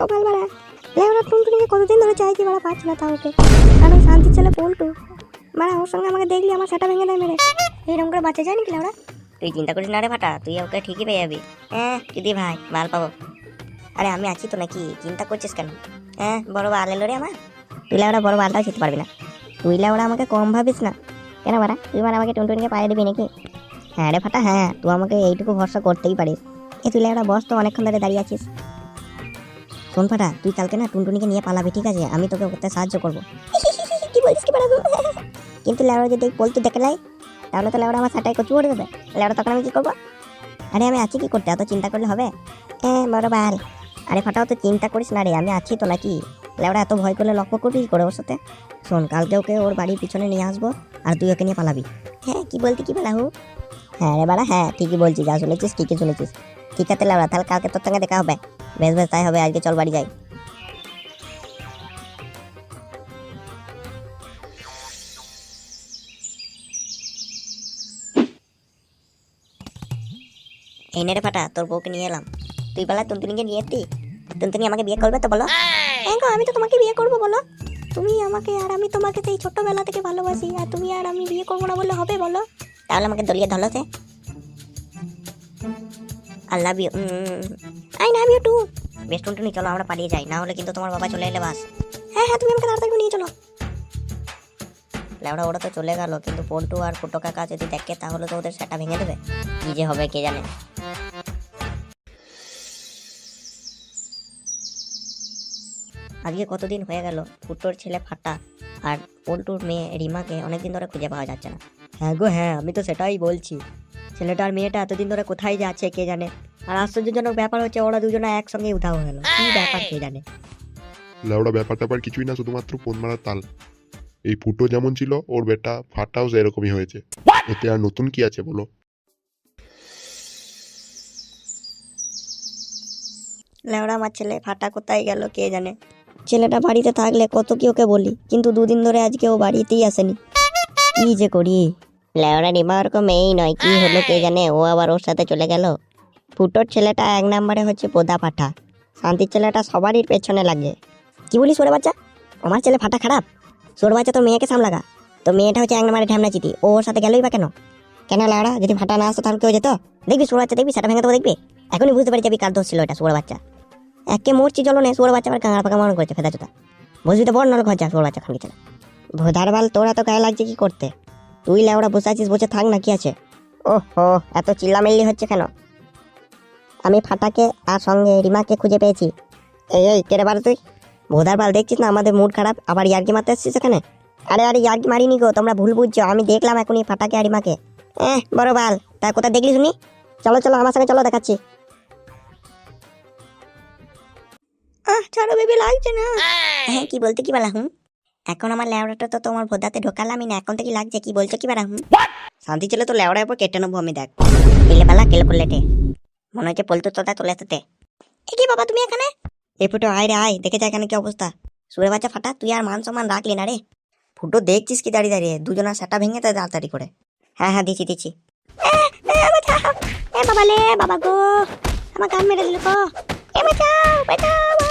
কপাল বাড়া লেওরা টুনটুনিকে কতদিন ধরে চাইছি বাড়া পাচ্ছি না তাও ওকে। ওই শান্তির ছেলে পল্টু। বাড়া ওর সঙ্গে আমাকে দেখলি, আমার সেটা ভেঙে দেয় মেরে। এইরকম করে বাচ্চা যায় নাকি লেওরা? তুই চিন্তা করিস না রে ফাটা, তুই ওকে ঠিকই পেয়ে যাবি। হ্যাঁ দিদি ভাই, মাল পাবো। আরে, আমি আছি তো নাকি, চিন্তা করছিস কেন? হ্যাঁ বড় বাল এলো রে আমার। তুই লেওড়া বড় বালটাও শিখতে পারবি না। তুই লেওড়া আমাকে কম ভাবিস না। কেন বাড়া তুই মানে আমাকে টুনটুনিকে পায়ে দিবি নাকি? হ্যাঁ রে ফাটা হ্যাঁ তুই আমাকে এইটুকু ভরসা করতেই পারিস। এ, তুই লেওড়া বস তো, অনেকক্ষণ ধরে দাঁড়িয়ে আছিস। শোন ফাটা তুই কালকে না টুনটুনিকে নিয়ে পালাবি ঠিক আছে? আমি তোকে করতে সাহায্য করব। কি বলছিস কি বাড়া কিন্তু লেওড়া যদি পলতু দেখে লাই তাহলে তো লেওড়া আমার সাটাই কচু করে দেবে। লেওড়া তখন আমি কি করব? আরে আমি আছি কি করতে? এত চিন্তা করলে হবে? হ্যাঁ বড় বাল আরে ফাটাও তো চিন্তা করিস না রে আমি আছি তো নাকি? লেওড়া এত ভয় করলে লক্ষ্য করবি কি করে ওর সাথে? শোন কালকে ওকে ওর বাড়ির পিছনে নিয়ে আসব আর তুই ওকে নিয়ে পালাবি। হ্যাঁ কি বলতি কি বেলা হু? হ্যাঁ রে বাড়া হ্যাঁ ঠিকই বলছিস যা শুনেছিস ঠিকই শুনেছিস। ঠিক আছে লেওড়া তাহলে কালকে তোর সঙ্গে দেখা হবে। বেশ বেশ, তাই হবে, আজকে চল বাড়ি যাই। এই রে ফাটা, তোর বউকে নিয়ে এলাম। তুই বেলা টুনটুনিকে নিয়ে এতি টুনটুনি আমাকে বিয়ে করবে তো বলো? হ্যাঁ আমি তো তোমাকে বিয়ে করব বলো। তুমি আমাকে আর আমি তোমাকে সেই ছোটবেলা থেকে ভালোবাসি, আর তুমি আর আমি বিয়ে করব না বললে হবে বলো? তাহলে আমাকে দলিয়ে ধরলো সে। আই লাভ ইউ আই নাম ইউ টু বেশ টুনটুনি চলো, আমরা পালিয়ে যাই। না হলে কিন্তু তোমার বাবা চলে এলে বাস। হ্যাঁ হ্যাঁ তুমি আমাকে তাড়াতাড়ি নিয়ে চলো। লেওড়া ওরা তো চলে গেল, কিন্তু পল্টু আর ফুটো কাকা যদি দেখে, তাহলে তো ওদের সেটা ভেঙে দেবে। কি যে হবে, কে জানে। আজকে কতদিন হয়ে গেল ফুটোর ছেলে ফাটা আর পল্টুর মেয়ে রিমাকে অনেকদিন ধরে খুঁজে পাওয়া যাচ্ছে না। হ্যাঁ গো হ্যাঁ আমি তো সেটাই বলছি। ছেলেটা আর মেয়েটা এতদিন ধরে কোথায় যাচ্ছে কে জানে? আর আশ্চর্যজনক ব্যাপার হচ্ছে ওরা দুজনে একসঙ্গে উধাও গেল। কি ব্যাপার কে জানে? লেওড়া ব্যাপার ট্যাপার কিছুই না শুধুমাত্র ফোন মারার তাল। এই ফুটো যেমন ছিল ওর বেটা ফাটাও সেরকমই হয়েছে। এতে আর নতুন কি আছে বলো? লেওড়া আমার ছেলে ফাটা কোথায় গেল কে জানে? ছেলেটা বাড়িতে থাকলে কত কি ওকে বলি কিন্তু দুদিন ধরে আজকে ও বাড়িতেই আসেনি। কি যে করি? লেওড়া নিমা ওরকম এই নয়, কি হলো কে জানে? ও আবার ওর সাথে চলে গেল। ফুটোর ছেলেটা এক নম্বরে হচ্ছে পোদা পাঠা। শান্তির ছেলেটা সবারই পেছনে লাগে। কি বলিস ওরে বাচ্চা? আমার ছেলে ফাটা খারাপ। সোর বাচ্চা, তোর মেয়েকে সামলাগা। তো মেয়েটা হচ্ছে এক নম্বরে ঢ্যামনা চিটি ও ওর সাথে গেলই বা কেন? কেন লেওড়া যদি ফাটা না আসতো তাহলে কেউ যেত? দেখবি সোর বাচ্চা, দেখবি সেটা ভেঙে তো দেখবি? এখনই বুঝতে পারি যাবি কার দোষ ছিল এটা সোর বাচ্চা। একে মরছি চলো নে সোর বাচ্চা আবার কাঁড়া পাকা মরণ করছে ফেদা চোদা বুঝবি তো বড় ঘর যা সোর বাচ্চা খানকে ছেলে। ভোদার বাল, তোরা তো গায়ে লাগছে কি করতে? তুই লেওড়া বসে আছিস বসে থাক না কি আছে? হো এত চিল্লামিল্লি হচ্ছে কেন? আমি ফাটাকে আর সঙ্গে রিমাকে খুঁজে পেয়েছি। এই এই কেড়ে বার তুই? ভোদার বাল দেখছিস না আমাদের মুড খারাপ? আবার ইয়ার্কি মারতে আসছিস এখানে? আরে আরে ইয়ার্কি মারিনি গো তোমরা ভুল বুঝছ আমি দেখলাম এখনই ফাটাকে আর রিমাকে। এহ বড় বাল তা কোথায় দেখলি শুনি? চলো চলো আমার সঙ্গে চলো দেখাচ্ছি। আহ ছাড়ো বেবি লাগছে না। হ্যাঁ কি বলতে কি বলা হুম? এখন আমার ল্যাওড়াটা তো তোমার ভোদাতে ঢোকালামই না এখন থেকে লাগছে কি বলছো কি বেড়া শান্তি ছিল তো ল্যাওড়ার উপর কেটে নেব আমি দেখ। পালা কেলে করলেটে মনে হচ্ছে পলতু তোটা চলে আসতে এ কি বাবা তুমি এখানে? এ ফুটো আয় রে আয় দেখে যা এখানে কি অবস্থা? সুরে বাচ্চা ফাটা তুই আর মান সম্মান রাখলি না রে। ফুটো দেখছিস কি দাঁড়িয়ে দাঁড়িয়ে? দুজনের সেটা ভেঙে তাই তাড়াতাড়ি করে। হ্যাঁ হ্যাঁ দিচ্ছি দিচ্ছি। বাবা লে বাবা গো। আমার কান মেরে দিল তো। এ বাঁচাও বাঁচাও